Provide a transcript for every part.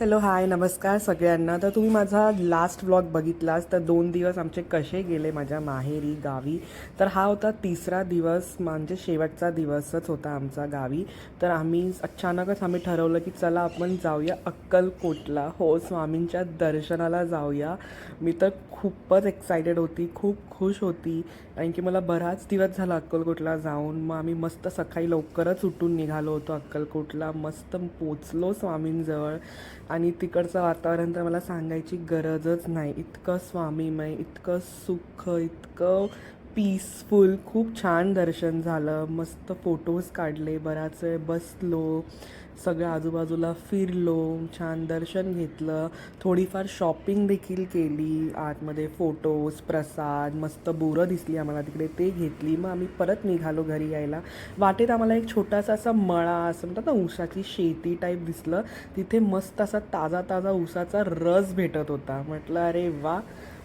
Hello hi नमस्कार सगळ्यांना. तर तुम्ही माझा लास्ट व्लॉग बघितलास तर दोन दिवस आमचे कसे गेले माझ्या माहेरी गावी? तर हा होता तिसरा दिवस म्हणजे शेवटचा दिवसच होता आमचा गावी. तर आम्ही अचानकच आम्ही ठरवलं की चला आपण जाऊया अक्कलकोटला. हो स्वामींच्या दर्शनाला जाऊया. मी तर खूपच एक्सायटेड होती खूप खुश होती. कारण की मला बराच दिवस झाला अक्कलकोटला जाऊन. मग आम्ही मस्त सकाळी लवकरच उठून निघालो होतो अक्कलकोटला. मस्त पोचलो स्वामींजवळ. आणि तिकडचं वातावरण तर मला सांगायची गरजच नाही. इतकं स्वामीमय इतकं सुख इतकं पीसफुल खूप छान दर्शन झालं. मस्त फोटोज काढले बराच वेळ बसलो सगळ्या आजूबाजूला फिरलो छान दर्शन घेतलं. थोडीफार शॉपिंग देखील केली आतमध्ये फोटोज प्रसाद मस्त बोरं दिसली आम्हाला तिकडे ते घेतली. मग आम्ही परत निघालो घरी यायला. वाटेत आम्हाला एक छोटासा असा मळा असं म्हणतात ना ऊसाची शेती टाईप दिसलं. तिथे मस्त असा ताजा ताजा ऊसाचा रस भेटत होता. म्हटलं अरे वा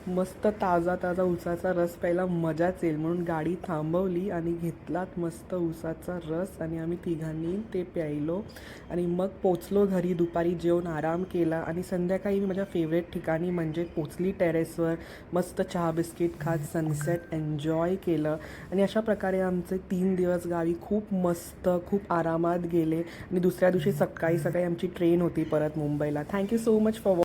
मस्त ताजा ताजा ऊसाचा रस प्यायला मजाच येईल. म्हणून गाडी थांबवली आणि घेतलात मस्त ऊसाचा रस आणि आम्ही तिघांनी ते प्यायलो. आणि मग पोचलो घरी दुपारी जेवण आराम केला. आणि संध्याकाळी मी माझ्या फेवरेट ठिकाणी म्हणजे पोचली टेरेसवर मस्त चहा बिस्किट खात सनसेट एन्जॉय केलं. आणि अशा प्रकारे आमचे तीन दिवस गावी खूप मस्त खूप आरामात गेले. आणि दुसऱ्या दिवशी सकाळी सकाळी आमची ट्रेन होती परत मुंबईला. Thank you so much for